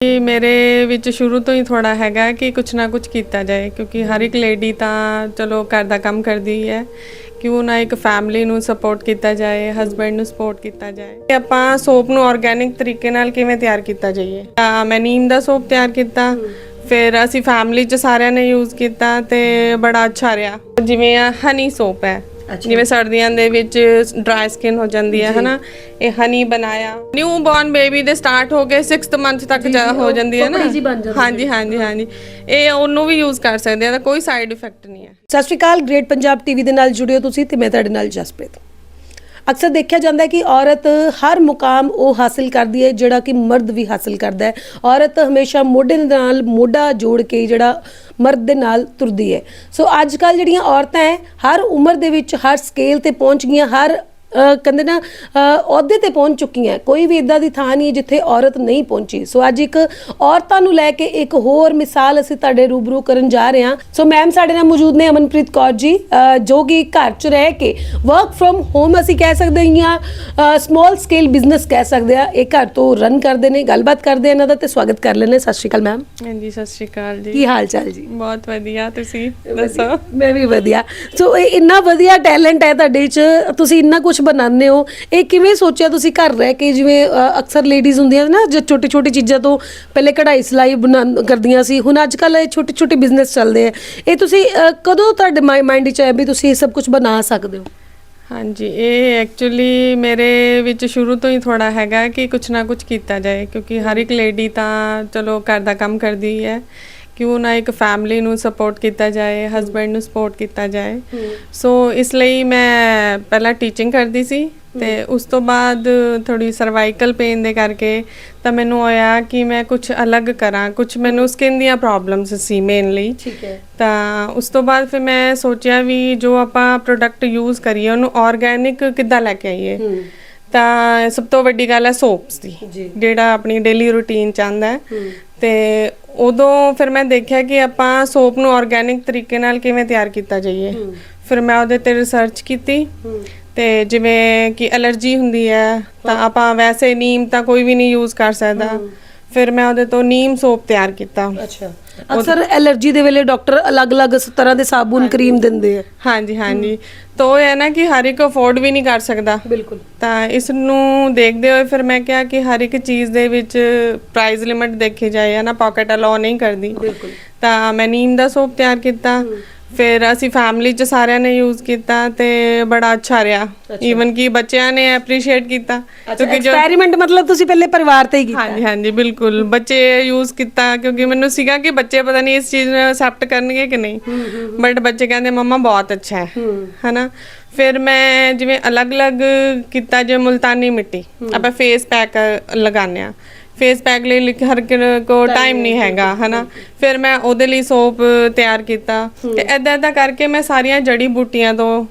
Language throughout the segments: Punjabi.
ਕਿ ਮੇਰੇ ਵਿੱਚ ਸ਼ੁਰੂ ਤੋਂ ਹੀ ਥੋੜਾ ਹੈਗਾ ਕਿ ਕੁਛ ਨਾ ਕੁਛ ਕੀਤਾ ਜਾਏ, ਕਿਉਂਕਿ ਹਰ ਇੱਕ ਲੇਡੀ ਤਾਂ ਚਲੋ ਘਰ ਦਾ ਕੰਮ ਕਰਦੀ ਹੀ ਹੈ। ਕਿਉਂ ਨਾ ਇੱਕ ਫੈਮਿਲੀ ਨੂੰ ਸਪੋਰਟ ਕੀਤਾ ਜਾਏ ਹਸਬੰਡ ਨੂੰ ਸਪੋਰਟ ਕੀਤਾ ਜਾਏ। ਤੇ ਆਪਾਂ ਸੋਪ ਨੂੰ ਆਰਗੇਨਿਕ ਤਰੀਕੇ ਨਾਲ ਕਿਵੇਂ ਤਿਆਰ ਕੀਤਾ ਜਾਈਏ? ਤਾਂ ਮੈਂ ਨੀਮ ਦਾ ਸੋਪ ਤਿਆਰ ਕੀਤਾ, ਫਿਰ ਅਸੀਂ ਫੈਮਿਲੀ ਚ ਸਾਰਿਆਂ ਨੇ ਯੂਜ਼ ਕੀਤਾ ਤੇ ਬੜਾ ਅੱਛਾ ਰਿਹਾ। ਜਿਵੇਂ ਆ ਹਨੀ ਸੋਪ ਹੈ। ਜਿਵੇਂ ਸਰਦੀਆਂ ਦੇ ਵਿੱਚ ਡਰਾਈ ਸਕਿਨ ਹੋ ਜਾਂਦੀ ਹੈ ਹਨਾ? ਇਹ ਹਨੀ ਬਣਾਇਆ। ਨਿਊ ਬੌਰਨ ਬੇਬੀ ਦੇ ਸਟਾਰਟ ਹੋ ਕੇ 6th ਮੰਥ ਤੱਕ ਜਾ ਹੋ ਜਾਂਦੀ ਹੈ ਨਾ। ਹਾਂਜੀ ਹਾਂਜੀ ਹਾਂਜੀ। ਇਹ ਉਹਨੂੰ ਵੀ ਯੂਜ਼ ਕਰ ਸਕਦੇ ਆ ਤਾਂ ਕੋਈ ਸਾਈਡ ਇਫੈਕਟ ਨਹੀਂ ਹੈ। ਸਤਿ ਸ਼੍ਰੀ ਅਕਾਲ ਗ੍ਰੇਟ ਪੰਜਾਬ ਟੀਵੀ ਦੇ ਨਾਲ ਜੁੜਿਓ ਤੁਸੀਂ ਤੇ ਮੈਂ ਤੁਹਾਡੇ ਨਾਲ ਜਸਪ੍ਰੀਤ। ਅਕਸਰ ਦੇਖਿਆ ਜਾਂਦਾ ਹੈ ਕਿ ਔਰਤ ਹਰ ਮੁਕਾਮ ਉਹ ਹਾਸਿਲ ਕਰਦੀ ਹੈ, ਜਿਹੜਾ ਕਿ ਮਰਦ ਵੀ ਹਾਸਿਲ ਕਰਦਾ ਹੈ। ਔਰਤ ਹਮੇਸ਼ਾ ਮੋਢੇ ਦੇ ਨਾਲ ਮੋਢਾ ਜੋੜ ਕੇ ਜਿਹੜਾ ਮਰਦ ਦੇ ਨਾਲ ਤੁਰਦੀ ਹੈ। ਸੋ ਅੱਜ ਕੱਲ ਜਿਹੜੀਆਂ ਔਰਤਾਂ ਹੈ, ਹਰ ਉਮਰ ਦੇ ਵਿੱਚ ਹਰ ਸਕੇਲ ਤੇ ਪਹੁੰਚ ਗਈਆਂ, ਹਰ ਕਹਿੰਦੇ ਨਾ ਅਹ ਅਹੁਦੇ ਤੇ ਪਹੁੰਚ ਚੁੱਕੀਆਂ। ਕੋਈ ਵੀ ਇਦਾਂ ਦੀ ਥਾਂ ਨਹੀਂ ਜਿੱਥੇ ਔਰਤ ਨਹੀਂ ਪਹੁੰਚੀ। ਸੋ ਅੱਜ ਇੱਕ ਔਰਤਾਂ ਨੂੰ ਲੈ ਕੇ ਇੱਕ ਹੋਰ ਮਿਸਾਲ ਅਸੀਂ ਤੁਹਾਡੇ ਰੂਬਰੂ ਕਰਨ ਜਾ ਰਹੇ ਹਾਂ। ਸੋ ਮੈਮ ਸਾਡੇ ਨਾਲ ਮੌਜੂਦ ਨੇ ਅਮਨਪ੍ਰੀਤ ਕੌਰ ਜੀ ਜੋ ਕਿ ਘਰ 'ਚ ਰਹਿ ਕੇ ਵਰਕ ਫਰਮ ਹੋਮ ਅਸੀਂ ਕਹਿ ਸਕਦੇ ਹਾਂ ਜਾਂ ਸਮਾਲ ਸਕੇਲ ਬਿਜ਼ਨਸ ਕਹਿ ਸਕਦੇ ਆ ਇਹ ਘਰ ਤੋਂ ਰਨ ਕਰਦੇ ਨੇ ਗੱਲਬਾਤ ਕਰਦੇ ਇਹਨਾਂ ਦਾ ਤੇ ਸਵਾਗਤ ਕਰ ਲੈਣੇ ਸਤਿ ਸ਼੍ਰੀ ਅਕਾਲ ਮੈਮ ਹਾਂਜੀ ਸਤਿ ਸ਼੍ਰੀ ਅਕਾਲ ਜੀ। ਕੀ ਹਾਲ ਚਾਲ ਜੀ? ਬਹੁਤ ਵਧੀਆ ਤੁਸੀਂ ਦੱਸੋ? ਮੈਂ ਵੀ ਵਧੀਆ। ਸੋ ਇਹ ਇੰਨਾ ਵਧੀਆ ਟੈਲੈਂਟ ਹੈ ਤੁਹਾਡੇ 'ਚ ਤੁਸੀਂ ਇੰਨਾ ਕੁਝ ਬਣਾਉਂਦੇ ਹੋ? ਇਹ ਕਿਵੇਂ ਸੋਚਿਆ ਤੁਸੀਂ ਘਰ ਰਹਿ ਕੇ? ਜਿਵੇਂ ਅ, ਅਕਸਰ ਲੇਡੀਜ਼ ਹੁੰਦੀਆਂ ਨਾ ਜੋ ਛੋਟੀ ਛੋਟੀ ਚੀਜ਼ਾਂ ਤੋਂ ਪਹਿਲੇ ਕਢਾਈ ਸਿਲਾਈ ਬਣਾ ਕਰਦੀਆਂ ਸੀ ਹੁਣ ਅੱਜ ਕੱਲ ਇਹ ਛੋਟੇ ਛੋਟੇ ਬਿਜ਼ਨਸ ਚੱਲਦੇ ਆ। ਇਹ ਤੁਸੀਂ ਅ, ਕਦੋਂ ਤੁਹਾਡੇ ਮਾਈਂਡ 'ਚ ਆਇਆ ਵੀ ਤੁਸੀਂ ਇਹ ਸਭ ਕੁਝ ਬਣਾ ਸਕਦੇ ਹੋ? ਹਾਂਜੀ ਇਹ ਐਕਚੁਅਲੀ ਮੇਰੇ ਵਿੱਚ ਸ਼ੁਰੂ ਤੋਂ ਹੀ ਥੋੜਾ ਹੈਗਾ ਕਿ ਕੁਛ ਨਾ ਕੁਛ ਕੀਤਾ ਜਾਏ ਕਿਉਂਕਿ ਹਰ ਇੱਕ ਲੇਡੀ ਤਾਂ ਚਲੋ ਘਰ ਦਾ ਕੰਮ ਕਰਦੀ ਹੀ ਹੈ। ਕਿਉਂ ਨਾ ਇੱਕ ਫੈਮਿਲੀ ਨੂੰ ਸਪੋਰਟ ਕੀਤਾ ਜਾਏ ਹਸਬੰਡ ਨੂੰ ਸਪੋਰਟ ਕੀਤਾ ਜਾਏ। ਸੋ ਇਸ ਲਈ ਮੈਂ ਪਹਿਲਾਂ ਟੀਚਿੰਗ ਕਰਦੀ ਸੀ ਤੇ ਉਸ ਤੋਂ ਬਾਅਦ ਥੋੜੀ ਸਰਵਾਈਕਲ ਪੇਨ ਦੇ ਕਰਕੇ ਤਾਂ ਮੈਨੂੰ ਹੋਇਆ ਕਿ ਮੈਂ ਕੁਝ ਅਲੱਗ ਕਰਾਂ ਕੁਝ ਮੈਨੂੰ ਸਕਿਨ ਦੀਆਂ ਪ੍ਰੋਬਲਮਸ ਸੀ ਮੇਨਲੀ ਠੀਕ ਹੈ। ਤਾਂ ਉਸ ਤੋਂ ਬਾਅਦ ਫਿਰ ਮੈਂ ਸੋਚਿਆ ਵੀ ਜੋ ਆਪਾਂ ਪ੍ਰੋਡਕਟ ਯੂਜ਼ ਕਰੀਏ ਉਹਨੂੰ ਆਰਗੇਨਿਕ ਕਿੱਦਾਂ ਲੈ ਕੇ ਆਈਏ? ਤਾਂ ਸਭ ਤੋਂ ਵੱਡੀ ਗੱਲ ਹੈ ਸੋਪਸ ਦੀ। ਜਿਹੜਾ ਆਪਣੀ ਡੇਲੀ ਰੂਟੀਨ ਚ ਆਉਂਦਾ ਹੈ। ਤੇ ਉਦੋਂ ਫਿਰ ਮੈਂ ਦੇਖਿਆ ਕਿ ਆਪਾਂ ਸੋਪ ਨੂੰ ਆਰਗੇਨਿਕ ਤਰੀਕੇ ਨਾਲ ਕਿਵੇਂ ਤਿਆਰ ਕੀਤਾ ਜਾਈਏ। ਫਿਰ ਮੈਂ ਉਹਦੇ ਤੇ ਰਿਸਰਚ ਕੀਤੀ। ਤੇ ਜਿਵੇਂ ਕਿ ਅਲਰਜੀ ਹੁੰਦੀ ਹੈ ਤਾਂ ਆਪਾਂ ਵੈਸੇ ਨੀਮ ਤਾਂ ਕੋਈ ਵੀ ਨਹੀਂ ਯੂਜ਼ ਕਰ ਸਕਦਾ। ਫਿਰ ਮੈਂ ਉਹਦੇ ਤੋਂ ਨੀਮ ਸੋਪ ਤਿਆਰ ਕੀਤਾ। ਅੱਛਾ। ਅਕਸਰ ਐਲਰਜੀ ਦੇ ਵੇਲੇ ਡਾਕਟਰ ਅਲੱਗ-ਅਲੱਗ ਤਰ੍ਹਾਂ ਦੇ ਸਾਬੂਨ ਕਰੀਮ ਦਿੰਦੇ ਆ। ਹਾਂਜੀ ਹਾਂਜੀ। ਤਾਂ ਉਹ ਹੈ ਨਾ ਕਿ ਹਰ ਇੱਕ ਅਫੋਰਡ ਵੀ ਨਹੀਂ ਕਰ ਸਕਦਾ। ਬਿਲਕੁਲ। ਤਾਂ ਇਸ ਨੂੰ ਦੇਖਦੇ ਹੋਏ ਫਿਰ ਮੈਂ ਕਿਹਾ ਕਿ ਹਰ ਇੱਕ ਚੀਜ਼ ਦੇ ਵਿੱਚ ਪ੍ਰਾਈਸ ਲਿਮਿਟ ਦੇਖੀ ਜਾਏ ਹੈ ਨਾ? ਪਾਕਟ ਅਲਾਉ ਨਹੀਂ ਕਰਦੀ। ਬਿਲਕੁਲ। ਤਾਂ ਮੈਂ ਨੀਮ ਦਾ ਸੋਪ ਤਿਆਰ ਕੀਤਾ। ਫਿਰ ਅਸੀਂ ਫੈਮਿਲੀ ਚ ਸਾਰਿਆਂ ਨੇ ਯੂਜ਼ ਕੀਤਾ ਤੇ ਬੜਾ ਅੱਛਾ ਰਿਹਾ। ਈਵਨ ਕਿ ਬੱਚਿਆਂ ਨੇ ਐਪਰੀਸ਼ੀਏਟ ਕੀਤਾ। ਕਿਉਂਕਿ ਜੋ ਐਕਸਪੈਰੀਮੈਂਟ ਮਤਲਬ ਤੁਸੀਂ ਪਹਿਲੇ ਪਰਿਵਾਰ ਤੇ ਹੀ ਕੀਤਾ। ਹਾਂਜੀ ਹਾਂਜੀ ਬਿਲਕੁਲ। ਬੱਚੇ ਯੂਜ਼ ਕੀਤਾ ਕਿਉਂਕਿ ਮੈਨੂੰ ਸੀਗਾ ਕਿ ਬੱਚੇ ਪਤਾ ਨਹੀਂ ਇਸ ਚੀਜ਼ ਨੂੰ ਐਕਸੈਪਟ ਕਰਨਗੇ ਕਿ ਨਹੀਂ। ਬਟ ਬੱਚੇ ਕਹਿੰਦੇ ਮੰਮਾ ਬਹੁਤ ਅੱਛਾ ਹੈ। ਹਨਾ? ਫਿਰ ਮੈਂ ਜਿਵੇਂ ਅਲੱਗ-ਅਲੱਗ ਕੀਤਾ ਜਿਵੇਂ ਮੁਲਤਾਨੀ ਮਿੱਟੀ। ਆਪਾਂ ਫੇਸ ਪੈਕ ਲਗਾਉਂਦੇ ਆ ਫੇਸ ਪੈਕ ਲਈ ਲਿਖ- ਹਰ ਕੋ ਟਾਈਮ ਨਹੀਂ ਹੈਗਾ। ਹਨਾ? ਫਿਰ ਮੈਂ ਉਹਦੇ ਲਈ ਸੋਪ ਤਿਆਰ ਕੀਤਾ। ਤੇ ਐਦਾਂ ਐਦਾਂ ਕਰਕੇ ਮੈਂ ਸਾਰੀਆਂ ਜੜੀ ਬੂਟੀਆਂ ਤੋਂ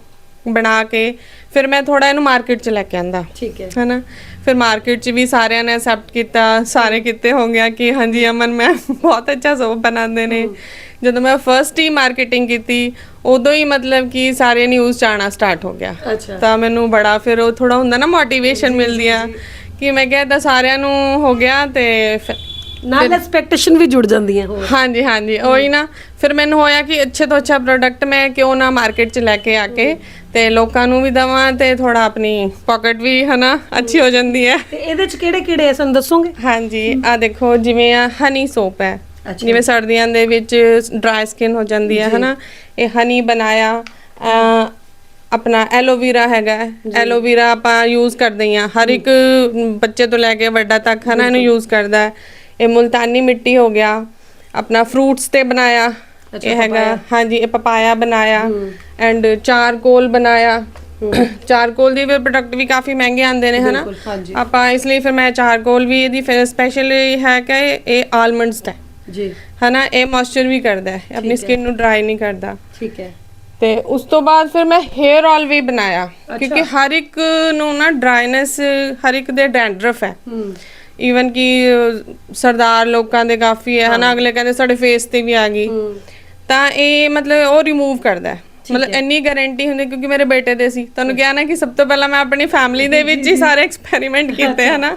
ਬਣਾ ਕੇ ਫਿਰ ਮੈਂ ਥੋੜਾ ਇਹਨੂੰ ਮਾਰਕੀਟ 'ਚ ਲੈ ਕੇ ਆਂਦਾ। ਠੀਕ ਹੈ। ਹਨਾ? ਫਿਰ ਮਾਰਕੀਟ 'ਚ ਵੀ ਸਾਰਿਆਂ ਨੇ ਅਸੈਪਟ ਕੀਤਾ ਸਾਰੇ ਕਿਤੇ ਹੋ ਗਿਆ ਕਿ ਹਾਂਜੀ ਅਮਨ ਮੈਂ ਬਹੁਤ ਅੱਛਾ ਸੋਪ ਬਣਾਉਂਦੇ ਨੇ। ਜਦੋਂ ਮੈਂ ਫਰਸਟ ਹੀ ਮਾਰਕੀਟਿੰਗ ਕੀਤੀ ਉਦੋਂ ਹੀ ਮਤਲਬ ਕਿ ਸਾਰੇ ਨਿਊਜ਼ 'ਚ ਆਉਣਾ ਸਟਾਰਟ ਹੋ ਗਿਆ। ਤਾਂ ਮੈਨੂੰ ਬੜਾ ਫਿਰ ਉਹ ਥੋੜਾ ਹੁੰਦਾ ਨਾ ਮੋਟੀਵੇਸ਼ਨ ਮਿਲਦੀ ਆ। ਕਿ ਮੈਂ ਕਿਹਾ ਤਾਂ ਸਾਰਿਆਂ ਨੂੰ ਹੋ ਗਿਆ ਤੇ ਫਿਰ- ਨਾਲ ਐਕਸਪੈਕਟੇਸ਼ਨ ਵੀ ਜੁੜ ਜਾਂਦੀਆਂ ਹੋਰ। ਹਾਂਜੀ ਹਾਂਜੀ ਉਹੀ ਨਾ। ਫਿਰ ਮੈਨੂੰ ਹੋਇਆ ਕਿ ਅੱਛੇ ਤੋਂ ਅੱਛਾ ਪ੍ਰੋਡਕਟ ਮੈਂ ਕਿਉਂ ਨਾ ਮਾਰਕੀਟ 'ਚ ਲੈ ਕੇ ਆ ਕੇ ਤੇ ਲੋਕਾਂ ਨੂੰ ਵੀ ਦਵਾਂ ਤੇ ਥੋੜਾ ਆਪਣੀ ਪਾਕਟ ਵੀ ਹਨਾ ਅੱਛੀ ਹੋ ਜਾਂਦੀ ਹੈ। ਤੇ ਇਹਦੇ ਚ ਕਿਹੜੇ ਕਿਹੜੇ ਆ ਸਾਨੂੰ ਦੱਸੋਗੇ? ਹਾਂਜੀ ਆ ਦੇਖੋ ਜਿਵੇਂ ਆ ਹਨੀ ਸੋਪ ਹੈ। ਜਿਵੇਂ ਸਰਦੀਆਂ ਦੇ ਵਿੱਚ ਡਰਾਈ ਸਕਿਨ ਹੋ ਜਾਂਦੀ ਹੈ ਹਨਾ ਇਹ ਹਨੀ ਬਣਾਇਆ ਆਪਣਾ ਐਲੋਵੀਰਾ ਹੈਗਾ। ਐਲੋਵੀਰਾ ਆਪਾਂ ਯੂਜ਼ ਕਰਦੇ ਹਾਂ ਹਰ ਇੱਕ ਬੱਚੇ ਤੋਂ ਲੈ ਕੇ ਵੱਡਾ ਤੱਕ ਹਨਾ ਇਹਨੂੰ ਯੂਜ਼ ਕਰਦਾ ਹੈ। ਇਹ ਮੁਲਤਾਨੀ ਮਿੱਟੀ ਹੋ ਗਿਆ। ਆਪਣਾ ਫਰੂਟਸ ਤੇ ਬਣਾਇਆ। ਇਹ ਹੈਗਾ। ਹਾਂਜੀ ਇਹ ਪਪਾਇਆ ਬਣਾਇਆ। ਐਂਡ ਚਾਰਕੋਲ ਬਣਾਇਆ। ਚਾਰਕੋਲ ਦੇ ਵੀ ਪ੍ਰੋਡਕਟ ਵੀ ਕਾਫੀ ਮਹਿੰਗੇ ਆਉਂਦੇ ਨੇ ਹਨਾ। ਆਪਾਂ ਇਸ ਲਈ ਫਿਰ ਮੈਂ ਚਾਰਕੋਲ ਵੀ ਇਹਦੀ ਫਿਰ ਸਪੈਸ਼ਲੀ ਹੈ ਕਿ ਇਹ ਆਲਮੰਡਸ ਦਾ ਹੈ। ਜੀ। ਹਨਾ ਇਹ ਮੋਇਸਚਰ ਵੀ ਕਰਦਾ ਹੈ। ਆਪਣੀ ਸਕਿਨ ਨੂੰ ਡਰਾਈ ਨਹੀਂ ਕਰਦਾ। ਠੀਕ ਹੈ। ਤੇ ਉਸ ਤੋਂ ਬਾਅਦ ਫਿਰ ਮੈਂ ਹੇਅਰ ਆਇਲ ਵੀ ਬਣਾਇਆ ਕਿਉਂਕਿ ਹਰ ਇੱਕ ਨੂੰ ਨਾ ਡਰਾਈਨੈਸ ਹਰ ਇੱਕ ਦੇ ਡੈਂਡਰਫ ਹੈ। ਈਵਨ ਕਿ ਸਰਦਾਰ ਲੋਕਾਂ ਦੇ ਕਾਫੀ ਹੈ ਹਨਾ ਅਗਲੇ ਕਹਿੰਦੇ ਸਾਡੇ ਫੇਸ ਤੇ ਵੀ ਆ ਗਈ। ਤਾਂ ਇਹ ਮਤਲਬ ਉਹ ਰਿਮੂਵ ਕਰਦਾ ਹੈ। ਮਤਲਬ ਇੰਨੀ ਗਾਰੰਟੀ ਹੁੰਦੀ ਕਿਉਂਕਿ ਮੇਰੇ ਬੇਟੇ ਦੇ ਸੀ। ਤੁਹਾਨੂੰ ਕਿਹਾ ਨਾ ਕਿ ਸਭ ਤੋਂ ਪਹਿਲਾਂ ਮੈਂ ਆਪਣੀ ਫੈਮਿਲੀ ਦੇ ਵਿੱਚ ਹੀ ਸਾਰੇ ਐਕਸਪੈਰੀਮੈਂਟ ਕੀਤੇ ਹਨਾ।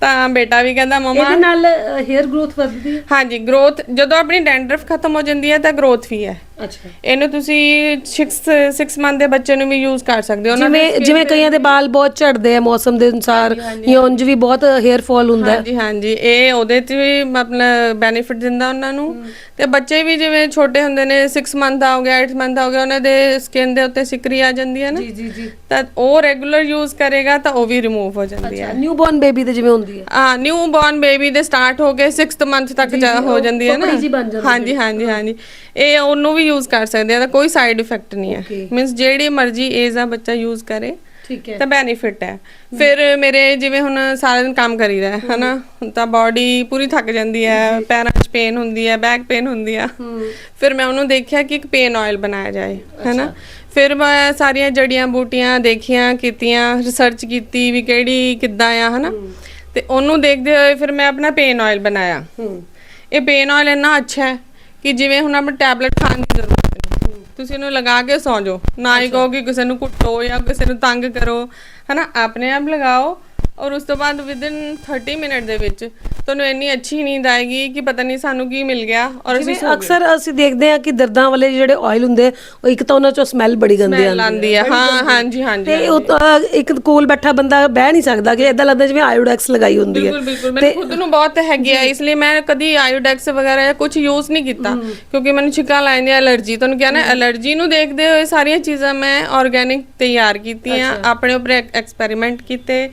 ਤਾਂ ਬੇਟਾ ਵੀ ਕਹਿੰਦਾ ਮਮਾ ਇਹਦੇ ਨਾਲ ਹੇਅਰ ਗਰੋਥ ਵੱਧਦੀ ਹੈ? ਹਾਂਜੀ ਗਰੋਥ ਜਦੋਂ ਆਪਣੀ ਡੈਂਡਰਫ ਖਤਮ ਹੋ ਜਾਂਦੀ ਹੈ ਤਾਂ ਗਰੋਥ ਵੀ ਹੈ। ਅੱਛਾ। ਇਹਨੂੰ ਤੁਸੀਂ 6 6 ਮੰਥ ਦੇ ਬੱਚੇ ਨੂੰ ਵੀ ਯੂਜ਼ ਕਰ ਸਕਦੇ ਹੋ। ਉਹਨਾਂ ਦੇ ਜਿਵੇਂ ਜਿਵੇਂ ਕਈਆਂ ਦੇ ਵਾਲ ਬਹੁਤ ਝੜਦੇ ਆ ਮੌਸਮ ਦੇ ਅਨੁਸਾਰ ਜਾਂ ਉਂਝ ਵੀ ਬਹੁਤ ਹੇਅਰ ਫਾਲ ਹੁੰਦਾ ਹੈ। ਹਾਂਜੀ ਹਾਂਜੀ। ਇਹ ਉਹਦੇ ਚ ਵੀ ਆਪਣਾ ਬੈਨੀਫਿਟ ਦਿੰਦਾ ਉਹਨਾਂ ਨੂੰ। ਤੇ ਬੱਚੇ ਵੀ ਜਿਵੇਂ ਛੋਟੇ ਹੁੰਦੇ ਨੇ 6 ਮੰਥ ਦਾ ਹੋ ਗਿਆ 8 ਮੰਥ ਦਾ ਹੋ ਗਿਆ ਉਹਨਾਂ ਦੇ ਸਕਿਨ ਦੇ ਉੱਤੇ ਸਿਕਰੀ ਆ ਜਾਂਦੀ ਹੈ ਨਾ। ਜੀ ਜੀ ਤਾਂ ਉਹ ਰੈਗੂਲਰ ਯੂਜ਼ ਕਰੇਗਾ ਤਾਂ ਉਹ ਵੀ ਰਿਮੂਵ ਹੋ ਜਾਂਦੀ ਹੈ। ਨਿਊ ਬੋਰਨ ਬੇਬੀ ਤੇ ਜਿਵੇਂ ਹੁੰਦੀ ਹੈ। ਹਾਂ ਨਿਊ ਬੋਰਨ ਬੇਬੀ ਦੇ ਸਟਾਰਟ ਹੋ ਕੇ 6th ਮੰਥ ਤੱਕ ਜਾ ਹੋ ਜਾਂਦੀ ਹੈ ਨਾ। ਪਪੜੀ ਜਿਹੀ ਬਣ ਜਾਂਦੀ ਹਾਂਜੀ ਹਾਂਜੀ ਹਾਂਜੀ। ਇਹ ਉਹਨੂੰ ਵੀ ਯੂਜ਼ ਕਰ ਸਕਦੇ ਆ ਤਾਂ ਕੋਈ ਸਾਈਡ ਇਫੈਕਟ ਨਹੀਂ ਹੈ. ਮੀਨਸ ਜਿਹੜੀ ਮਰਜ਼ੀ ਏਜ ਦਾ ਬੱਚਾ ਯੂਜ਼ ਕਰੇ ਠੀਕ ਹੈ। ਤਾਂ ਬੈਨੀਫਿਟ ਹੈ। ਫਿਰ ਮੇਰੇ ਜਿਵੇਂ ਹੁਣ ਸਾਰਾ ਦਿਨ ਕੰਮ ਕਰੀਦਾ ਹੈ ਹਨਾ ਤਾਂ ਬਾਡੀ ਪੂਰੀ ਥੱਕ ਜਾਂਦੀ ਹੈ ਪੈਰਾਂ 'ਚ ਪੇਨ ਹੁੰਦੀ ਹੈ ਬੈਕ ਪੇਨ ਹੁੰਦੀ ਆ। ਫਿਰ ਮੈਂ ਉਹਨੂੰ ਦੇਖਿਆ ਕਿ ਇੱਕ ਪੇਨ ਆਇਲ ਬਣਾਇਆ ਜਾਏ ਹਨਾ। ਫਿਰ ਮੈਂ ਸਾਰੀਆਂ ਜੜੀਆਂ ਬੂਟੀਆਂ ਦੇਖੀਆਂ ਕੀਤੀਆਂ ਰਿਸਰਚ ਕੀਤੀ ਵੀ ਕਿਹੜੀ ਕਿੱਦਾਂ ਆ ਹਨਾ। ਤੇ ਉਹਨੂੰ ਦੇਖਦੇ ਹੋਏ ਫਿਰ ਮੈਂ ਆਪਣਾ ਪੇਨ ਆਇਲ ਬਣਾਇਆ। ਇਹ ਪੇਨ ਆਇਲ ਇੰਨਾ ਅੱਛਾ ਹੈ ਕਿ ਜਿਵੇਂ ਹੁਣ ਆਪਾਂ ਟੈਬਲੇਟ ਖਾਣ ਦੀ ਜ਼ਰੂਰਤ ਨਹੀਂ ਤੁਸੀਂ ਇਹਨੂੰ ਲਗਾ ਕੇ ਸੌਂ ਜਾਓ। ਨਾ ਹੀ ਕਹੋ ਕਿ ਕਿਸੇ ਨੂੰ ਕੁੱਟੋ ਜਾਂ ਕਿਸੇ ਨੂੰ ਤੰਗ ਕਰੋ। ਹਨਾ ਆਪਣੇ ਆਪ ਲਗਾਓ। ਔਰ ਉਸ ਤੋਂ ਬਾਅਦ ਵਿਦਿਨ 30 ਮਿੰਟ ਦੇ ਵਿੱਚ ਤੁਹਾਨੂੰ ਇੰਨੀ ਅੱਛੀ ਨੀਂਦ ਆਏਗੀ ਕਿ ਪਤਾ ਨਹੀਂ ਸਾਨੂੰ ਕੀ ਮਿਲ ਗਿਆ ਔਰ ਅਸੀਂ ਜਿਵੇਂ ਅਕਸਰ ਅਸੀਂ ਦੇਖਦੇ ਹਾਂ ਕਿ ਦਰਦਾਂ ਵਾਲੇ ਜਿਹੜੇ ਆਇਲ ਹੁੰਦੇ ਉਹ ਇੱਕ ਤਾਂ ਉਹਨਾਂ ਚੋਂ ਸਮੈਲ ਬੜੀ ਗੰਦੀ ਸਮੈਲ ਆਉਂਦੀ ਹੈ। ਹਾਂ। ਹਾਂਜੀ ਹਾਂਜੀ ਤੇ ਉਹ ਤਾਂ ਇੱਕ ਕੋਲ ਬੈਠਾ ਬੰਦਾ ਬਹਿ ਨਹੀਂ ਸਕਦਾ ਕਿ ਇਦਾਂ ਲੱਗਦਾ ਜਿਵੇਂ ਆਇਓਡੈਕਸ ਲਗਾਈ ਹੁੰਦੀ ਹੈ। ਬਿਲਕੁਲ ਬਿਲਕੁਲ। ਮੈਨੂੰ ਖੁਦ ਨੂੰ ਬਹੁਤ ਹੈਗੀ ਆ ਇਸ ਲਈ ਮੈਂ ਕਦੀ ਆਇਓਡੈਕਸ ਵਗੈਰਾ ਜਾਂ ਕੁਝ ਯੂਜ਼ ਨਹੀਂ ਕੀਤਾ ਕਿਉਂਕਿ ਮੈਨੂੰ ਛਿੱਕਾਂ ਲਾਉਂਦੀ ਆ ਐਲਰਜੀ ਤੁਹਾਨੂੰ ਕਿਹਾ ਨਾ ਐਲਰਜੀ ਨੂੰ ਦੇਖਦੇ ਹੋਏ ਸਾਰੀਆਂ ਚੀਜ਼ਾਂ ਮੈਂ ਆਰਗੇਨਿਕ ਤਿਆਰ ਕੀਤੀਆਂ ਆਪਣੇ ਉੱਪਰ ਐਕਸਪੈਰੀਮੈਂਟ ਕੀਤੇ।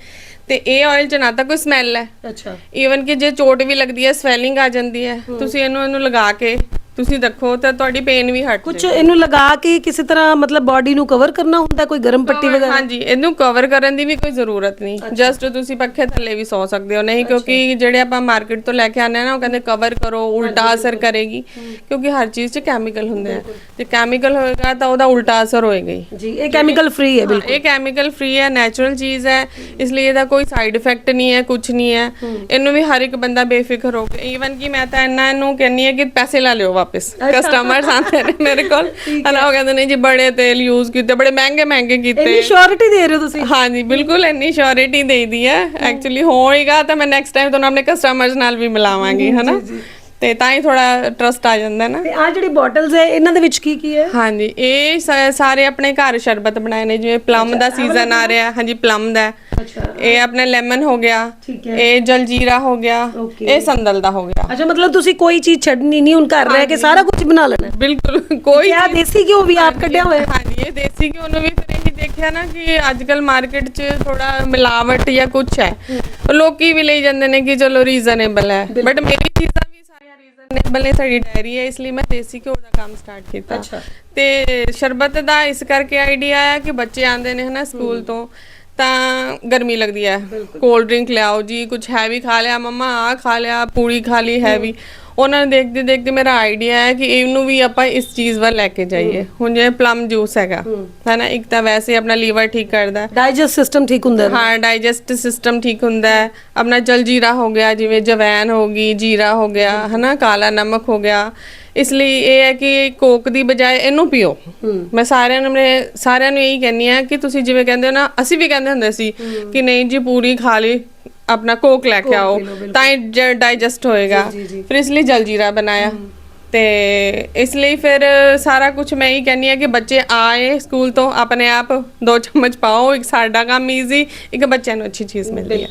ਤੇ ਇਹ ਆਇਲ ਚ ਨਾ ਤਾਂ ਕੋਈ ਸਮੈਲ ਹੈ। ਅੱਛਾ। ਈਵਨ ਕਿ ਜੇ ਚੋਟ ਵੀ ਲੱਗਦੀ ਹੈ ਸਵੈਲਿੰਗ ਆ ਜਾਂਦੀ ਹੈ। ਤੁਸੀਂ ਇਹਨੂੰ ਇਹਨੂੰ ਲਗਾ ਕੇ ਤੁਸੀਂ ਦੇਖੋ ਤਾਂ ਤੁਹਾਡੀ ਪੇਨ ਵੀ ਹਟ ਕੁਝ ਇਹਨੂੰ ਲਗਾ ਕੇ ਕਿਸੇ ਤਰ੍ਹਾਂ ਮਤਲਬ ਬਾਡੀ ਨੂੰ ਕਵਰ ਕਰਨਾ ਹੁੰਦਾ ਕੋਈ ਗਰਮ ਪੱਟੀ ਵਗੈਰਾ? ਹਾਂਜੀ ਇਹਨੂੰ ਕਵਰ ਕਰਨ ਦੀ ਵੀ ਕੋਈ ਜ਼ਰੂਰਤ ਨਹੀਂ। ਜਸਟ ਤੁਸੀਂ ਪੱਖੇ ਥੱਲੇ ਵੀ ਸੌ ਸਕਦੇ ਹੋ। ਨਹੀਂ ਕਿਉਂਕਿ ਜਿਹੜੇ ਆਪਾਂ ਮਾਰਕੀਟ ਤੋਂ ਲੈ ਕੇ ਆਨੇ ਆ ਨਾ ਉਹ ਕਹਿੰਦੇ ਕਵਰ ਕਰੋ ਉਲਟਾ ਅਸਰ ਕਰੇਗੀ। ਕਿਉਂਕਿ ਹਰ ਚੀਜ਼ 'ਚ ਕੈਮੀਕਲ ਹੁੰਦੇ ਆ। ਜੇ ਕੈਮੀਕਲ ਹੋਏਗਾ ਤਾਂ ਉਹਦਾ ਉਲਟਾ ਅਸਰ ਹੋਏਗਾ ਜੀ ਇਹ ਕੈਮੀਕਲ ਫ੍ਰੀ ਹੈ ਹਾਂ, ਇਹ ਕੈਮੀਕਲ ਫ੍ਰੀ ਹੈ ਨੈਚੁਰਲ ਚੀਜ਼ ਹੈ। ਇਸ ਲਈ ਇਹਦਾ ਕੋਈ ਸਾਈਡ ਇਫੈਕਟ ਨਹੀਂ ਹੈ ਕੁਝ ਨਹੀਂ ਹੈ। ਇਹਨੂੰ ਵੀ ਹਰ ਇੱਕ ਬੰਦਾ ਬੇਫਿਕਰ ਹੋ ਕੇ ਈਵਨ ਕਿ ਮੈਂ ਤਾਂ ਇਹਨੂੰ ਕਹਿੰਨੀ ਹੈ ਕਿ ਪੈਸੇ ਲੈ ਲਿਓ ਵਾਪਸ। ਕਸਟਮਰਸ ਆਉਂਦੇ ਨੇ ਮੇਰੇ ਕੋਲ। ਹਨਾ ਉਹ ਕਹਿੰਦੇ ਨੇ ਜੀ ਬੜੇ ਤੇਲ ਯੂਜ਼ ਕੀਤੇ ਬੜੇ ਮਹਿੰਗੇ ਮਹਿੰਗੇ ਕੀਤੇ। ਇੰਨੀ ਸ਼ੋਰਿਟੀ ਦੇ ਰਹੇ ਹੋ ਤੁਸੀਂ? ਹਾਂਜੀ ਬਿਲਕੁਲ ਇੰਨੀ ਸ਼ੋਰਿਟੀ ਦੇਈਦੀ ਹੈ ਐਕਚੁਅਲੀ ਹੋਏਗਾ ਤਾਂ ਮੈਂ ਨੈਕਸਟ ਟਾਈਮ ਤੁਹਾਨੂੰ ਆਪਣੇ ਕਸਟਮਰਸ ਨਾਲ ਵੀ ਮਿਲਾਵਾਂਗੀ ਹਨਾ। ਤੇ ਤਾਂ ਹੀ ਥੋੜਾ ਟਰਸਟ ਆ ਜਾਂਦਾ ਨਾ। ਤੇ ਆ ਜਿਹੜੀ ਬੋਟਲਸ ਹੈ ਇਹਨਾਂ ਦੇ ਵਿੱਚ ਕੀ ਕੀ ਹੈ? ਹਾਂਜੀ ਇਹ ਸਾਰੇ ਆਪਣੇ ਘਰ ਸ਼ਰਬਤ ਬਣਾਏ ਨੇ ਜਿਵੇਂ ਪਲਮ ਦਾ ਸੀਜ਼ਨ ਆ ਰਿਹਾ। ਹਾਂਜੀ ਪਲਮ ਦਾ। ਇਹ ਆਪਣਾ ਲੈਮਨ ਹੋ ਗਿਆ ਠੀਕ ਹੈ। ਇਹ ਜਲਜੀਰਾ ਹੋ ਗਿਆ. ਇਹ ਸੰਦਲ ਦਾ ਹੋ ਗਿਆ। ਅੱਛਾ ਮਤਲਬ ਤੁਸੀਂ ਕੋਈ ਚੀਜ਼ ਛੱਡਣੀ ਨਹੀਂ ਹੁਣ ਘਰ ਰਹਿ ਕੇ ਸਾਰਾ ਕੁਝ ਬਣਾ ਲੈਣਾ। ਬਿਲਕੁਲ ਕੋਈ ਕਿਆ ਦੇਸੀ ਘਿਓ ਵੀ ਆਪ ਕੱਢਿਆ ਹੋਇਆ? ਹਾਂਜੀ ਇਹ ਦੇਸੀ ਘਿਓ ਨੂੰ ਵੀ ਫਿਰ ਇਹੀ ਦੇਖਿਆ ਨਾ ਕਿ ਅੱਜ ਕੱਲ ਮਾਰਕੀਟ 'ਚ ਥੋੜਾ ਮਿਲਾਵਟ ਜਾਂ ਕੁਝ ਹੈ। ਲੋਕੀ ਵੀ ਲਈ ਜਾਂਦੇ ਨੇ ਕਿ ਚਲੋ ਰੀਜ਼ਨੇਬਲ ਹੈ। ਬਟ ਮੇਰੀ ਚੀਜ਼ਾਂ ਵੀ ਸਾਰੀਆਂ ਰੀਜ਼ਨੇਬਲ ਨੇ ਸਾਡੀ ਡਾਇਰੀ ਹੈ ਇਸ ਲਈ ਮੈਂ ਦੇਸੀ ਘਿਓ ਦਾ ਕੰਮ ਸਟਾਰਟ ਕੀਤਾ। ਤੇ ਸ਼ਰਬਤ ਦਾ ਇਸ ਕਰਕੇ ਆਈਡੀਆ ਆਇਆ ਕਿ ਬੱਚੇ ਆਉਂਦੇ ਨੇ ਹਨਾ ਸਕੂਲ ਤੋਂ। ਤਾਂ ਗਰਮੀ ਲੱਗਦੀ ਹੈ। ਕੋਲਡ ਡਰਿੰਕ ਲਿਆਓ ਜੀ ਕੁਝ ਹੈਵੀ ਖਾ ਲਿਆ ਮੰਮਾ ਆ ਖਾ ਲਿਆ ਪੂੜੀ ਖਾ ਲਈ ਹੈਵੀ ਉਹਨਾਂ ਨੂੰ ਦੇਖਦੇ ਦੇਖਦੇ ਮੇਰਾ ਆਈਡੀਆ ਹੈ ਕਿ ਇਹਨੂੰ ਵੀ ਆਪਾਂ ਇਸ ਚੀਜ਼ ਵੱਲ ਲੈ ਕੇ ਜਾਈਏ। ਹੁਣ ਜਿਵੇਂ ਪਲਮ ਜੂਸ ਹੈਗਾ ਹੈਨਾ ਇੱਕ ਤਾਂ ਵੈਸੇ ਆਪਣਾ ਲੀਵਰ ਠੀਕ ਕਰਦਾ। ਡਾਈਜੈਸਟ ਸਿਸਟਮ ਠੀਕ ਹੁੰਦਾ ਹੈ ਹਾਂ ਡਾਈਜੈਸਟ ਸਿਸਟਮ ਠੀਕ ਹੁੰਦਾ। ਹੈ ਆਪਣਾ ਜਲਜੀਰਾ ਹੋ ਗਿਆ ਜਿਵੇਂ ਜਵੈਨ ਹੋ ਗਈ ਜੀਰਾ ਹੋ ਗਿਆ ਹਨਾ ਕਾਲਾ ਨਮਕ ਹੋ ਗਿਆ। ਇਸ ਲਈ ਇਹ ਹੈ ਕਿ ਕੋਕ ਦੀ ਬਜਾਏ ਇਹਨੂੰ ਪੀਓ। ਮੈਂ ਸਾਰਿਆਂ ਨੂੰ ਸਾਰਿਆਂ ਨੂੰ ਇਹੀ ਕਹਿੰਨੀ ਆ ਕਿ ਤੁਸੀਂ ਜਿਵੇਂ ਕਹਿੰਦੇ ਹੋ ਨਾ ਅਸੀਂ ਵੀ ਕਹਿੰਦੇ ਹੁੰਦੇ ਸੀ ਕਿ ਨਹੀਂ ਜੀ ਪੂਰੀ ਖਾ ਲਈ ਆਪਣਾ ਕੋਕ ਲੈ ਕੇ ਆਓ। ਤਾਂ ਡਾਈਜੈਸਟ ਹੋਏਗਾ। ਫਿਰ ਇਸ ਲਈ ਜਲਜੀਰਾ ਬਣਾਇਆ। ਤੇ ਇਸ ਲਈ ਫਿਰ ਸਾਰਾ ਕੁਝ ਮੈਂ ਹੀ ਕਹਿੰਨੀ ਆ ਕਿ ਬੱਚੇ ਆਏ ਸਕੂਲ ਤੋਂ ਆਪਣੇ ਆਪ ਦੋ ਚਮਚ ਪਾਓ ਇੱਕ ਸਾਡਾ ਕੰਮ ਈਜ਼ੀ ਇੱਕ ਬੱਚਿਆਂ ਨੂੰ ਅੱਛੀ ਚੀਜ਼ ਮਿਲਦੀ ਹੈ।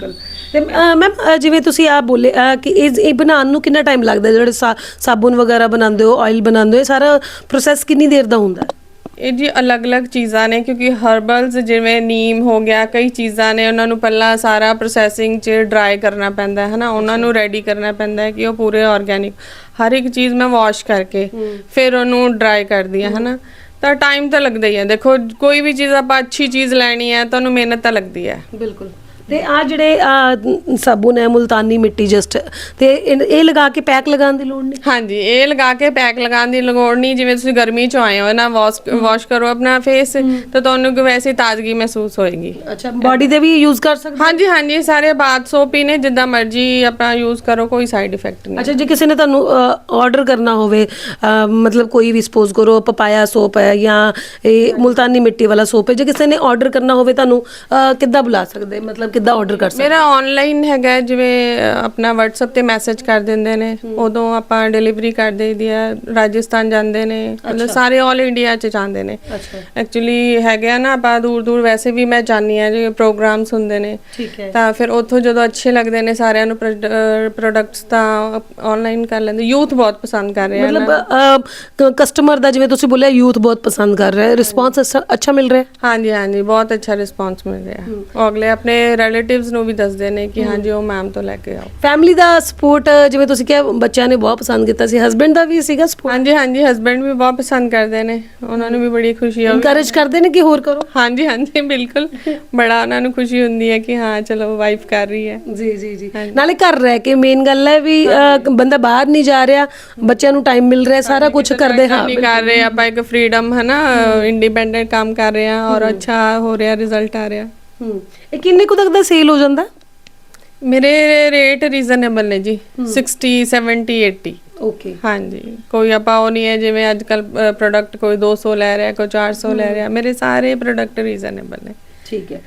ਤੇ ਮੈਮ ਜਿਵੇਂ ਤੁਸੀਂ ਆ ਬੋਲੇ ਅਹ, ਕਿ ਇਹ ਇਹ ਬਣਾਉਣ ਨੂੰ ਕਿੰਨਾ ਟਾਈਮ ਲੱਗਦਾ? ਹੈ? ਜਿਹੜੇ ਸਾ- ਸਾਬੁਨ ਵਗੈਰਾ ਬਣਾਉਂਦੇ ਹੋ ਆਇਲ ਬਣਾਉਂਦੇ ਹੋ ਇਹ ਸਾਰਾ ਪ੍ਰੋਸੈਸ ਕਿੰਨੀ ਦੇਰ ਦਾ ਹੁੰਦਾ? ਹੈ ਇਹ ਜੀ ਅਲੱਗ-ਅਲੱਗ ਚੀਜ਼ਾਂ ਨੇ ਕਿਉਂਕਿ ਹਰਬਲਸ ਜਿਵੇਂ ਨੀਮ ਹੋ ਗਿਆ ਕਈ ਚੀਜ਼ਾਂ ਨੇ ਉਹਨਾਂ ਨੂੰ ਪਹਿਲਾਂ ਸਾਰਾ ਪ੍ਰੋਸੈਸਿੰਗ 'ਚ ਡਰਾਈ ਕਰਨਾ ਪੈਂਦਾ ਹੈ ਹਨਾ? ਉਹਨਾਂ ਨੂੰ ਰੈਡੀ ਕਰਨਾ ਪੈਂਦਾ ਹੈ ਕਿ ਉਹ ਪੂਰੇ ਆਰਗੇਨਿਕ ਹਰ ਇੱਕ ਚੀਜ਼ ਮੈਂ ਵਾਸ਼ ਕਰਕੇ ਫਿਰ ਉਹਨੂੰ ਡਰਾਈ ਕਰਦੀ ਹਾਂ ਹਨਾ? ਤਾਂ ਟਾਈਮ ਤਾਂ ਲੱਗਦਾ ਹੀ ਹੈ। ਦੇਖੋ ਕੋਈ ਵੀ ਚੀਜ਼ ਆਪਾਂ ਅੱਛੀ ਚੀਜ਼ ਲੈਣੀ ਹੈ ਤਾਂ ਉਹਨੂੰ ਮਿਹਨਤ ਤਾਂ ਲੱਗਦੀ ਹੈ। ਬਿਲਕੁਲ। ਤੇ ਆ ਜਿਹੜੇ ਆਹ, ਸਾਬੁਨ ਹੈ ਮੁਲਤਾਨੀ ਮਿੱਟੀ ਜਸਟ ਤੇ ਇਹ ਇਹ ਲਗਾ ਕੇ ਪੈਕ ਲਗਾਉਣ ਦੀ ਲੋੜ ਨਹੀਂ? ਹਾਂਜੀ ਇਹ ਲਗਾ ਕੇ ਪੈਕ ਲਗਾਉਣ ਦੀ ਲੋੜ ਨਹੀਂ ਜਿਵੇਂ ਤੁਸੀਂ ਗਰਮੀ ਚ ਆਏ ਹੋ ਨਾ ਵਾਸ਼ ਵਾਸ਼ ਕਰੋ ਆਪਣਾ ਫੇਸ ਤਾਂ ਤੁਹਾਨੂੰ ਕਿ ਵੈਸੇ ਤਾਜ਼ਗੀ ਮਹਿਸੂਸ ਹੋਏਗੀ। ਅੱਛਾ ਬਾਡੀ ਦੇ ਵੀ ਯੂਜ਼ ਕਰ ਸਕਦੇ? ਹਾਂਜੀ ਹਾਂਜੀ ਸਾਰੇ ਬਾਥ ਸੋਪ ਹੀ ਨੇ ਜਿੱਦਾਂ ਮਰਜ਼ੀ ਆਪਣਾ ਯੂਜ਼ ਕਰੋ ਕੋਈ ਸਾਈਡ ਇਫੈਕਟ ਨਹੀਂ। ਅੱਛਾ ਜੇ ਕਿਸੇ ਨੇ ਤੁਹਾਨੂੰ ਆਰਡਰ ਕਰਨਾ ਹੋਵੇ ਮਤਲਬ ਕੋਈ ਵੀ ਸਪੋਜ਼ ਕਰੋ ਪਪਾਇਆ ਸੋਪ ਹੈ ਜਾਂ ਇਹ ਮੁਲਤਾਨੀ ਮਿੱਟੀ ਵਾਲਾ ਸੋਪ ਹੈ ਜੇ ਕਿਸੇ ਨੇ ਆਰਡਰ ਕਰਨਾ ਹੋਵੇ ਤੁਹਾਨੂੰ ਕਿੱਦਾਂ ਬੁਲਾ ਸਕਦੇ? ਮਤਲਬ ਕਿੱਦਾਂ ਆਰਡਰ ਕਰ ਸਕਦੇ? ਮੇਰਾ ਆਨਲਾਈਨ ਹੈਗਾ ਹੈ, ਜਿਵੇਂ ਅ, ਆਪਣਾ WhatsApp ਤੇ ਮੈਸੇਜ ਕਰ ਦਿੰਦੇ ਨੇ। ਉਦੋਂ ਆਪਾਂ ਡਿਲੀਵਰੀ ਕਰ ਦੇਈਦੀ ਹੈ ਰਾਜਸਥਾਨ ਜਾਂਦੇ ਨੇ। ਮਤਲਬ ਸਾਰੇ 올 ਇੰਡੀਆ ਚ ਜਾਂਦੇ ਨੇ। ਅੱਛਾ। ਐਕਚੁਅਲੀ ਹੈਗੇ ਆ ਨਾ ਆਪਾਂ ਦੂਰ ਦੂਰ ਵੈਸੇ ਵੀ ਮੈਂ ਜਾਣੀ ਆ ਜੇ ਪ੍ਰੋਗਰਾਮਸ ਹੁੰਦੇ ਨੇ। ਠੀਕ ਹੈ। ਤਾਂ ਫਿਰ ਉੱਥੋਂ ਜਦੋਂ ਅੱਛੇ ਲੱਗਦੇ ਨੇ ਸਾਰਿਆਂ ਨੂੰ ਪ੍ਰੋਡਕਟਸ ਤਾਂ ਆਨਲਾਈਨ ਕਰ ਲੈਂਦੇ। ਯੂਥ ਬਹੁਤ ਪਸੰਦ ਕਰ ਰਿਹਾ ਮਤਲਬ ਕਸਟਮਰ ਦਾ ਜਿਵੇਂ ਤੁਸੀਂ ਬੋਲਿਆ ਯੂਥ ਬਹੁਤ ਪਸੰਦ ਕਰ ਰਿਹਾ। ਹੈ ਰਿਸਪਾਂਸ ਅੱਛਾ ਮਿਲ ਰਿਹਾ? ਹੈ ਹਾਂਜੀ ਹਾਂਜੀ ਬਹੁਤ ਅੱਛਾ ਰਿਸਪਾਂਸ ਮਿਲ ਰਿਹਾ। ਅਗਲੇ ਆਪਣੇ ਰਿਲੇਟਿਵਸ ਨੂੰ ਵੀ ਦੱਸਦੇ ਨੇ ਕਿ ਹਾਂਜੀ ਉਹ ਮੈਮ ਤੋਂ ਲੈ ਕੇ ਆਓ। ਫੈਮਿਲੀ ਦਾ ਸਪੋਰਟ ਜਿਵੇਂ ਤੁਸੀਂ ਕਿਹਾ ਬੱਚਿਆਂ ਨੇ ਬਹੁਤ ਪਸੰਦ ਕੀਤਾ ਸੀ। ਹਸਬੰਡ ਦਾ ਵੀ ਸੀਗਾ ਸਪੋਰਟ ਹਾਂਜੀ ਹਾਂਜੀ ਹਸਬੰਡ ਵੀ ਬਹੁਤ ਪਸੰਦ ਕਰਦੇ ਨੇ। ਉਹਨਾਂ ਨੂੰ ਵੀ ਬੜੀ ਖੁਸ਼ੀ ਆ ਇਨਕਰੇਜ ਕਰਦੇ ਨੇ ਕਿ ਹੋਰ ਕਰੋ? ਹਾਂਜੀ ਹਾਂਜੀ ਬਿਲਕੁਲ। ਬੜਾ ਉਹਨਾਂ ਨੂੰ ਖੁਸ਼ੀ ਹੁੰਦੀ ਹੈ ਕਿ ਹਾਂ ਚਲੋ ਵਾਈਫ ਕਰ ਰਹੀ ਹੈ। ਜੀ ਜੀ ਜੀ। ਨਾਲੇ ਘਰ ਰਹਿ ਕੇ ਮੇਨ ਗੱਲ ਹੈ ਵੀ ਬੰਦਾ ਬਾਹਰ ਨਹੀਂ ਜਾ ਰਿਹਾ ਬੱਚਿਆਂ ਨੂੰ ਟਾਈਮ ਮਿਲ ਰਿਹਾ ਸਾਰਾ ਕੁਝ ਕਰਦੇ ਹਾਂ। ਕਰ ਰਹੇ ਆਪਾਂ ਇੱਕ ਫ੍ਰੀडम ਹੈ। ਨਾ ਇੰਡੀਪੈਂਡੈਂਟ ਕੰਮ ਕਰ ਰਹੇ ਹਾਂ ਔਰ ਅੱਛਾ ਹੋ ਰਿਹਾ ਰਿਜ਼ਲਟ ਆ ਰਿਹਾ। ਹੂੰ। ਇਹ ਕਿੰਨੇ ਕੁ ਤੱਕ ਦਾ ਸੇਲ ਹੋ ਜਾਂਦਾ? ਮੇਰੇ ਰੇਟ ਰੀਜ਼ਨੇਬਲ ਨੇ ਜੀ 60 70 80 ਓਕੇ ਹਾਂਜੀ ਕੋਈ ਆਪਾਂ ਉਹ ਨਹੀਂ ਹੈ ਜਿਵੇਂ ਅੱਜ ਕੱਲ ਪ੍ਰੋਡਕਟ ਕੋਈ 200 ਲੈ ਰਿਹਾ ਕੋਈ 400 ਲੈ ਰਿਹਾ ਮੇਰੇ ਸਾਰੇ ਪ੍ਰੋਡਕਟ ਰੀਜ਼ਨੇਬਲ ਨੇ। ਠੀਕ ਹੈ।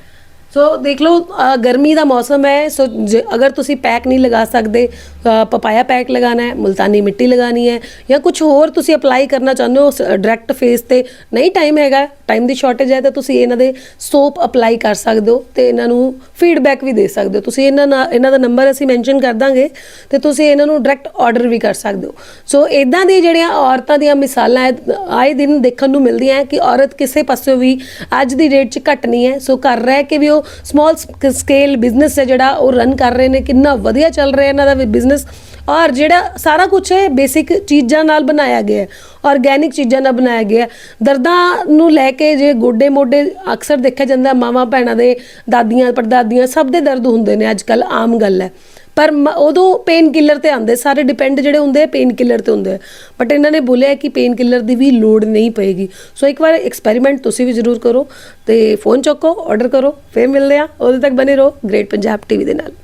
ਸੋ ਦੇਖ ਲਓ ਅ, ਗਰਮੀ ਦਾ ਮੌਸਮ ਹੈ ਸੋ ਜੇ- ਅਗਰ ਤੁਸੀਂ ਪੈਕ ਨਹੀਂ ਲਗਾ ਸਕਦੇ ਅ, ਪਪਾਇਆ ਪੈਕ ਲਗਾਣਾ ਹੈ ਮੁਲਤਾਨੀ ਮਿੱਟੀ ਲਗਾਣੀ ਹੈ ਜਾਂ ਕੁਝ ਹੋਰ ਤੁਸੀਂ ਅਪਲਾਈ ਕਰਨਾ ਚਾਹੁੰਦੇ ਹੋ ਡਾਇਰੈਕਟ ਫੇਸ ਤੇ ਨਹੀਂ ਟਾਈਮ ਹੈਗਾ ਟਾਈਮ ਦੀ ਸ਼ਾਰਟੇਜ ਹੈ ਤਾਂ ਤੁਸੀਂ ਇਹਨਾਂ ਦੇ ਸੋਪ ਅਪਲਾਈ ਕਰ ਸਕਦੇ ਹੋ ਤੇ ਇਹਨਾਂ ਨੂੰ ਫੀਡਬੈਕ ਵੀ ਦੇ ਸਕਦੇ ਹੋ। ਤੁਸੀਂ ਇਹਨਾਂ ਨਾਲ ਇਹਨਾਂ ਦਾ ਨੰਬਰ ਅਸੀਂ ਮੈਂਸ਼ਨ ਕਰ ਦਾਂਗੇ ਤੇ ਤੁਸੀਂ ਇਹਨਾਂ ਨੂੰ ਡਾਇਰੈਕਟ ਆਰਡਰ ਵੀ ਕਰ ਸਕਦੇ ਹੋ। ਸੋ ਇਦਾਂ ਦੀ ਜਿਹੜੀਆਂ ਔਰਤਾਂ ਦੀਆਂ ਮਿਸਾਲਾਂ ਹੈ, ਆਏ ਦਿਨ ਦੇਖਣ ਨੂੰ ਮਿਲਦੀਆਂ ਹੈ ਕਿ ਔਰਤ ਕਿਸੇ ਪਾਸਿਓਂ ਵੀ ਅੱਜ ਦੀ ਡੇਟ 'ਚ ਘੱਟ ਨਹੀਂ ਹੈ ਸੋ ਘਰ ਰਹਿ ਕੇ ਵੀ ਉਹ ਸਮਾਲ ਸਕੇਲ ਬਿਜ਼ਨਸ ਹੈ ਜਿਹੜਾ ਉਹ ਰਨ ਕਰ ਰਹੇ ਨੇ, ਕਿੰਨਾ ਵਧੀਆ ਚੱਲ ਰਿਹਾ ਇਹਨਾਂ ਦਾ ਬਿਜ਼ਨਸ ਔਰ ਜਿਹੜਾ ਸਾਰਾ ਕੁਝ ਹੈ ਬੇਸਿਕ ਚੀਜ਼ਾਂ ਨਾਲ ਬਣਾਇਆ ਗਿਆ ਹੈ ਆਰਗੈਨਿਕ ਚੀਜ਼ਾਂ ਨਾਲ ਬਣਾਇਆ ਗਿਆ ਹੈ। ਦਰਦਾਂ ਨੂੰ ਲੈ ਕੇ ਜੇ ਗੋਡੇ ਮੋਢੇ ਅਕਸਰ ਦੇਖਿਆ ਜਾਂਦਾ, ਮਾਵਾ ਭੈਣਾਂ ਦੇ ਦਾਦੀਆਂ, ਪੜਦਾਦੀਆਂ ਸਭ ਦੇ ਦਰਦ ਹੁੰਦੇ ਨੇ ਅੱਜ ਕੱਲ ਆਮ ਗੱਲ ਹੈ ਪਰ ਮ- ਉਦੋਂ ਪੇਨ ਕਿਲਰ ਤੇ ਆਉਂਦੇ, ਸਾਰੇ ਡਿਪੈਂਡ ਜਿਹੜੇ ਹੁੰਦੇ ਆ ਪੇਨ ਕਿਲਰ ਤੇ ਹੁੰਦੇ ਆ। ਬਟ ਇਹਨਾਂ ਨੇ ਬੋਲਿਆ ਕਿ ਪੇਨ ਕਿਲਰ ਦੀ ਵੀ ਲੋੜ ਨਹੀਂ ਪਏਗੀ। ਸੋ ਇੱਕ ਵਾਰ ਐਕਸਪੈਰੀਮੈਂਟ ਤੁਸੀਂ ਵੀ ਜ਼ਰੂਰ ਕਰੋ ਤੇ ਫੋਨ ਚੱਕੋ ਆਰਡਰ ਕਰੋ, ਫੇਰ ਮਿਲਦੇ ਆ ਉਦੋਂ ਤੱਕ ਬਨੇ ਰਹੋ ਗ੍ਰੇਟ ਪੰਜਾਬ ਟੀਵੀ ਦੇ ਨਾਲ।